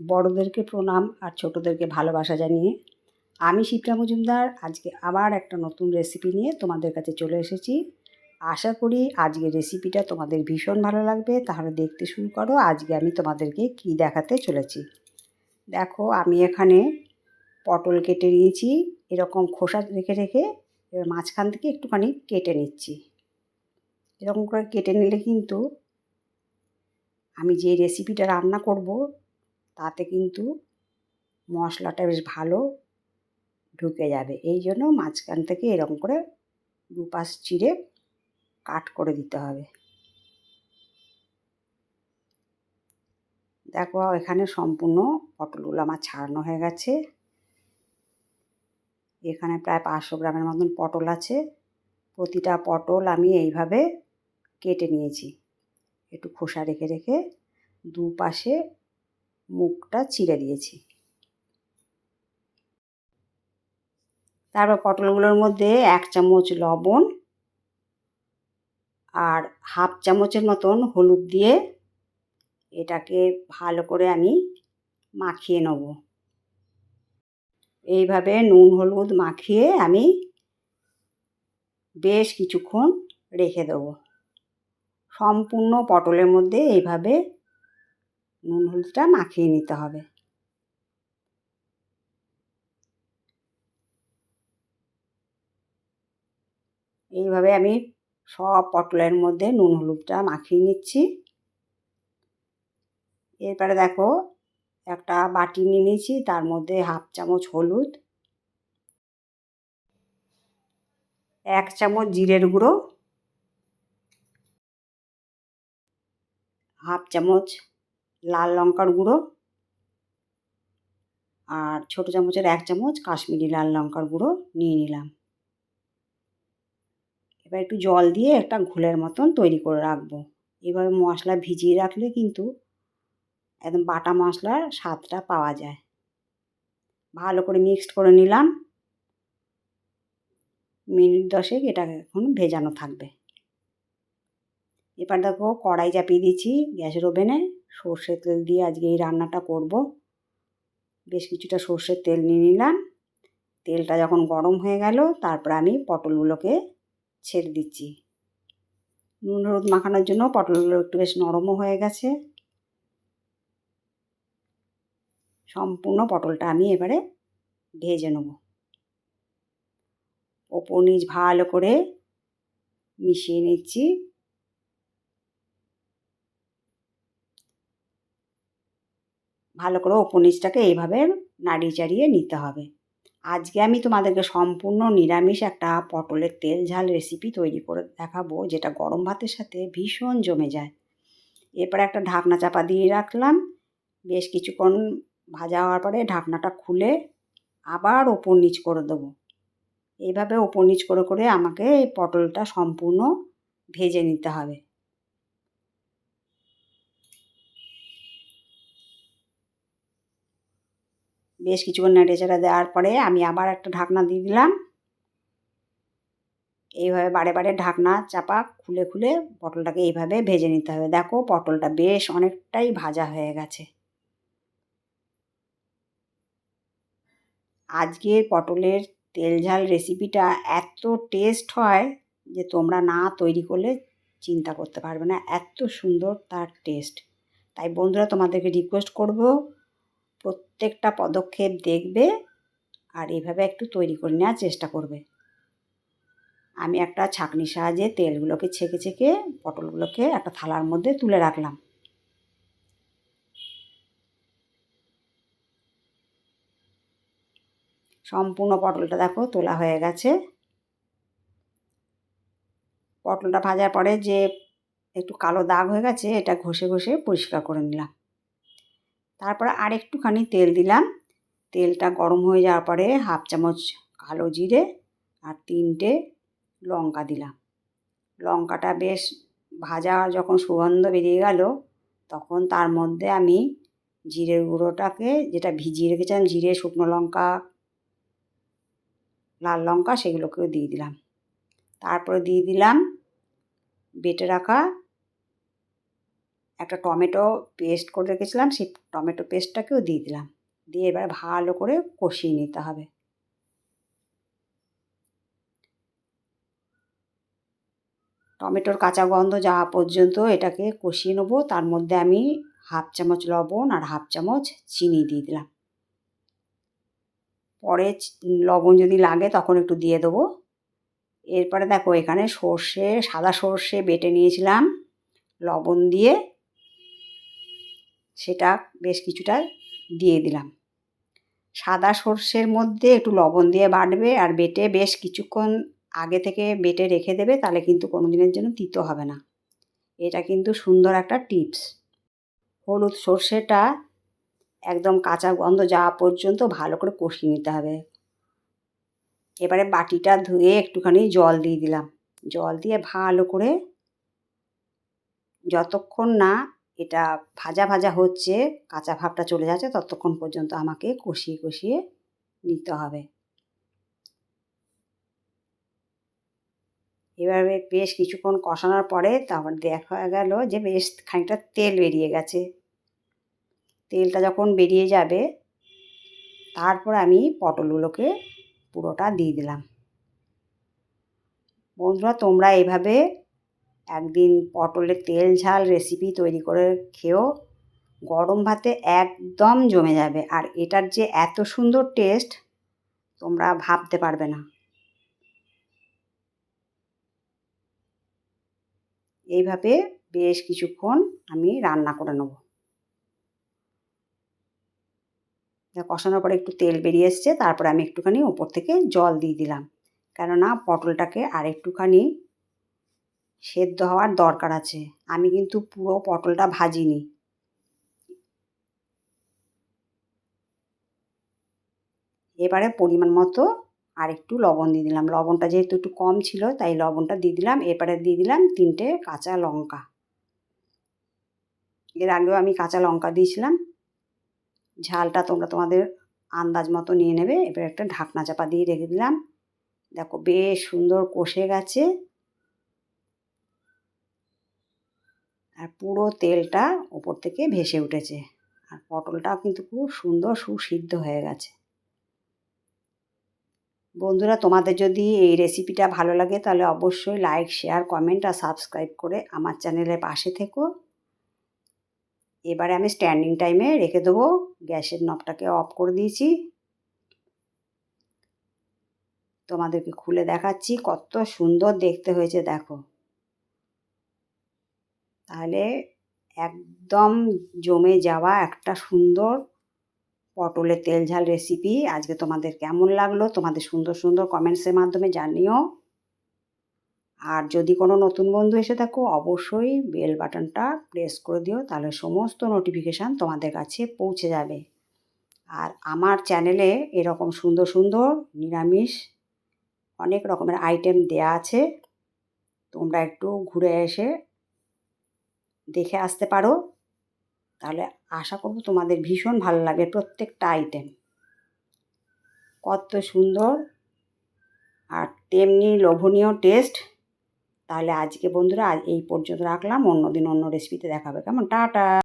বড়োদেরকে প্রণাম আর ছোটোদেরকে ভালোবাসা জানিয়ে আমি শিপ্রা মজুমদার, আজকে আবার একটা নতুন রেসিপি নিয়ে তোমাদের কাছে চলে এসেছি। আশা করি আজকের রেসিপিটা তোমাদের ভীষণ ভালো লাগবে। তাহলে দেখতে শুরু করো, আজকে আমি তোমাদেরকে কি দেখাতে চলেছি। দেখো, আমি এখানে পটল কেটে নিয়েছি, এরকম খোসা রেখে রেখে এবার মাঝখান থেকে একটুখানি কেটে নিচ্ছি। এরকম করে কেটে নিলে কিন্তু আমি যে রেসিপিটা রান্না করব তাতে কিন্তু মশলাটা বেশ ভালো ঢুকে যাবে। এই জন্য মাঝখান থেকে এরকম করে দুপাশ চিড়ে কাট করে দিতে হবে। দেখো এখানে সম্পূর্ণ পটলগুলো আমার ছাড়ানো হয়ে গেছে। এখানে প্রায় পাঁচশো গ্রামের মতন পটল আছে। প্রতিটা পটল আমি এইভাবে কেটে নিয়েছি। একটু খোসা রেখে রেখে দুপাশে মুখটা চিড়ে দিয়েছি। তারপর পটলগুলোর মধ্যে এক চামচ লবণ আর হাফ চামচের মতন হলুদ দিয়ে এটাকে ভালো করে আমি মাখিয়ে নেব। এইভাবে নুন হলুদ মাখিয়ে আমি বেশ কিছুক্ষণ রেখে দেবো। সম্পূর্ণ পটলের মধ্যে এইভাবে নুন হলুদটা মাখিয়ে নিতে হবে। এইভাবে আমি সব পটলের মধ্যে নুন হলুদটা মাখিয়ে নিচ্ছি। এরপরে দেখো, একটা বাটি নিয়ে নিয়েছি, তার মধ্যে হাফ চামচ হলুদ, এক চামচ জিরের গুঁড়ো, হাফ চামচ লাল লঙ্কার গুঁড়ো আর ছোটো চামচের এক চামচ কাশ্মীরি লাল লঙ্কার গুঁড়ো নিয়ে নিলাম। এবার একটু জল দিয়ে একটা ঘোলের মতন তৈরি করে রাখব। এভাবে মশলা ভিজিয়ে রাখলে কিন্তু একদম বাটা মশলার স্বাদটা পাওয়া যায়। ভালো করে মিক্সড করে নিলাম। মিনিট দশেক এটা এখন ভেজানো থাকবে। এবার দেখো কড়াই চাপিয়ে দিয়েছি গ্যাসের ওভেনে। সর্ষের তেল দিয়ে আজকে এই রান্নাটা করব। বেশ কিছুটা সর্ষের তেল নিয়ে নিলাম। তেলটা যখন গরম হয়ে গেল, তারপর আমি পটলগুলোকে ছেড়ে দিচ্ছি। নুন, হলুদ মাখানোর জন্য পটলগুলো একটু বেশ নরমও হয়ে গেছে। সম্পূর্ণ পটলটা আমি এবারে ভেজে নেব। ওপর নিচ ভালো করে মিশিয়ে নিচ্ছি। ভালো করে ওপর এইভাবে নাড়িয়ে চাড়িয়ে নিতে হবে। আজকে আমি তোমাদেরকে সম্পূর্ণ নিরামিষ একটা পটলের তেল ঝাল রেসিপি তৈরি করে দেখাবো, যেটা গরম ভাতের সাথে ভীষণ জমে যায়। এরপরে একটা ঢাকনা চাপা দিয়ে রাখলাম। বেশ কিছুক্ষণ ভাজা হওয়ার পরে ঢাকনাটা খুলে আবার ওপর নিচ করে দেবো। এইভাবে ওপর নিচ করে করে আমাকে এই পটলটা সম্পূর্ণ ভেজে নিতে হবে। বেশ কিছুক্ষণ নেড়েচেড়ে দেওয়ার পরে আমি আবার একটা ঢাকনা দিয়ে দিলাম। এইভাবে বারে বারে ঢাকনা চাপা খুলে খুলে পটলটাকে এইভাবে ভেজে নিতে হবে। দেখো পটলটা বেশ অনেকটাই ভাজা হয়ে গেছে। আজকের পটলের তেল ঝাল রেসিপিটা এত টেস্ট হয় যে তোমরা না তৈরি করলে চিন্তা করতে পারবে না। এত সুন্দর তার টেস্ট তাই বন্ধুরা তোমাদেরকে রিকোয়েস্ট করব প্রত্যেকটা পদক্ষেপ দেখবে আর এইভাবে একটু তৈরি করে নেওয়ার চেষ্টা করবে। আমি একটা ছাঁকনির সাহায্যে তেলগুলোকে ছেঁকে ছেঁকে পটলগুলোকে একটা থালার মধ্যে তুলে রাখলাম। সম্পূর্ণ পটলটা দেখো তোলা হয়ে গেছে। পটলটা ভাজার পরে যে একটু কালো দাগ হয়ে গেছে, এটা ঘষে ঘষে পরিষ্কার করে নিলাম। তারপরে আর একটুখানি তেল দিলাম। তেলটা গরম হয়ে যাওয়ার পরে হাফ চামচ কালো জিরে আর তিনটে লঙ্কা দিলাম। লঙ্কাটা বেশ ভাজা যখন সুগন্ধ বেরিয়ে গেল, তখন তার মধ্যে আমি জিরের গুঁড়োটাকে, যেটা ভিজিয়ে রেখেছিলাম, জিরে, শুকনো লঙ্কা, লাল লঙ্কা, সেগুলোকেও দিয়ে দিলাম। তারপরে দিয়ে দিলাম বেটে রাখা একটা টমেটো পেস্ট করে রেখেছিলাম, সেই টমেটো পেস্টটাকেও দিয়ে দিলাম। দিয়ে এবার ভালো করে কষিয়ে নিতে হবে। টমেটোর কাঁচা গন্ধ যাওয়া পর্যন্ত এটাকে কষিয়ে নেব। তার মধ্যে আমি হাফ চামচ লবণ আর হাফ চামচ চিনি দিয়ে দিলাম। পরে লবণ যদি লাগে তখন একটু দিয়ে দেবো। এরপরে দেখো এখানে সর্ষে, সাদা সর্ষে বেটে নিয়েছিলাম। লবণ দিয়ে সেটা বেশ কিছুটা দিয়ে দিলাম। সাদা সর্ষের মধ্যে একটু লবণ দিয়ে বাটবে আর বেটে বেশ কিছুক্ষণ আগে থেকে বেটে রেখে দেবে, তাহলে কিন্তু কোনো দিনের জন্য তিতো হবে না। এটা কিন্তু সুন্দর একটা টিপস। হলুদ সর্ষেটা একদম কাঁচা গন্ধ যাওয়া পর্যন্ত ভালো করে কষিয়ে নিতে হবে। এবারে বাটিটা ধুয়ে একটুখানি জল দিয়ে দিলাম। জল দিয়ে ভালো করে যতক্ষণ না এটা ভাজা ভাজা হচ্ছে, কাঁচা ভাবটা চলে যাচ্ছে, ততক্ষণ পর্যন্ত আমাকে কষিয়ে কষিয়ে নিতে হবে। এভাবে বেশ কিছুক্ষণ কষানোর পরে তারপর দেখা গেল যে বেশ খানিকটা তেল বেরিয়ে গেছে। তেলটা যখন বেরিয়ে যাবে, তারপর আমি পটলগুলোকে পুরোটা দিয়ে দিলাম। বন্ধুরা, তোমরা এভাবে একদিন পটলের তেল ঝাল রেসিপি তৈরি করে খেও গরম ভাতে একদম জমে যাবে। আর এটার যে এত সুন্দর টেস্ট তোমরা ভাবতে পারবে না। এইভাবে বেশ কিছুক্ষণ আমি রান্না করে নেব। কষানোর পরে একটু তেল বেরিয়ে এসছে, তারপরে আমি একটুখানি ওপর থেকে জল দিয়ে দিলাম। কেননা পটলটাকে আর একটুখানি সেদ্ধ হওয়ার দরকার আছে। আমি কিন্তু পুরো পটলটা ভাজিনি। এবারে পরিমাণ মতো আর একটু লবণ দিয়ে দিলাম। লবণটা যেহেতু একটু কম ছিল, তাই লবণটা দিয়ে দিলাম। এরপরে দিয়ে দিলাম তিনটে কাঁচা লঙ্কা। এর আগেও আমি কাঁচা লঙ্কা দিয়েছিলাম। ঝালটা তোমরা তোমাদের আন্দাজ মতো নিয়ে নেবে। এবার একটা ঢাকনা চাপা দিয়ে রেখে দিলাম। দেখো বেশ সুন্দর কষে গেছে। আর পুরো তেলটা ওপর থেকে ভেসে উঠেছে। আর পটলটাও কিন্তু খুব সুন্দর সুসিদ্ধ হয়ে গেছে। বন্ধুরা, তোমাদের যদি এই রেসিপিটা ভালো লাগে, তাহলে অবশ্যই লাইক শেয়ার কমেন্ট আর সাবস্ক্রাইব করে আমার চ্যানেলের পাশে থেকো। এবারে আমি স্ট্যান্ডিং টাইমে রেখে দেবো। গ্যাসের নবটাকে অফ করে দিয়েছি। তোমাদেরকে খুলে দেখাচ্ছি, কত সুন্দর দেখতে হয়েছে, দেখো। তাহলে একদম জমে যাওয়া একটা সুন্দর পটলের তেল ঝাল রেসিপি আজকে তোমাদের কেমন লাগল তোমাদের সুন্দর সুন্দর কমেন্টসের মাধ্যমে জানিও। আর যদি কোনো নতুন বন্ধু এসে থাকো, অবশ্যই বেল বাটনটা প্রেস করে দিও, তাহলে সমস্ত নোটিফিকেশান তোমাদের কাছে পৌঁছে যাবে। আর আমার চ্যানেলে এরকম সুন্দর সুন্দর নিরামিষ অনেক রকমের আইটেম দেয়া আছে। তোমরা একটু ঘুরে এসে দেখে আসতে পারো। তাহলে আশা করব তোমাদের ভীষণ ভালো লাগে প্রত্যেকটা আইটেম কত সুন্দর আর তেমনি লোভনীয় টেস্ট তাহলে আজকে বন্ধুরা এই পর্যন্ত রাখলাম। অন্যদিন অন্য রেসিপিতে দেখাবে। কেমন? টাটা!